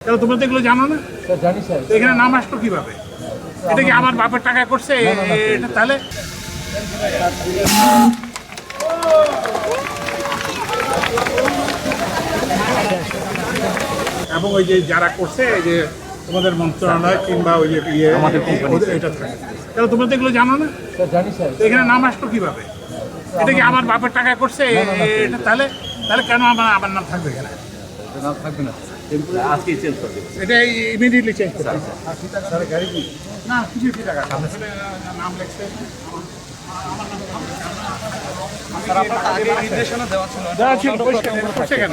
তাহলে তোমরা তো এগুলো জানো না? স্যার জানি স্যার। তো এখানে নাম আসলো কীভাবে? এটা কি আমার বাপের টাকা করছে? এটা তাহলে? এবং ওই যে যারা করছে এই যে তোমাদের মন্ত্রণালয় কিংবা ওই যে ইয়ে আমাদের এটা থাকে। তাহলে তোমরা তো এগুলো জানো না? জানি স্যার। তো এখানে নাম আসলো কীভাবে? এটা কি আমার বাপের টাকা করছে? এটা তাহলে তাহলে কেন আমার আমার নাম থাকবে এখানে? নাম থাকবে না। আজকেই চেঞ্জ করে দেবো। এটা ইমিডিয়েটলি চেঞ্জ না কিছু টাকা সামনে। সামনে নাম লেখছে। দেওয়া ছিল। পরিষ্কার এটা করছে কেন?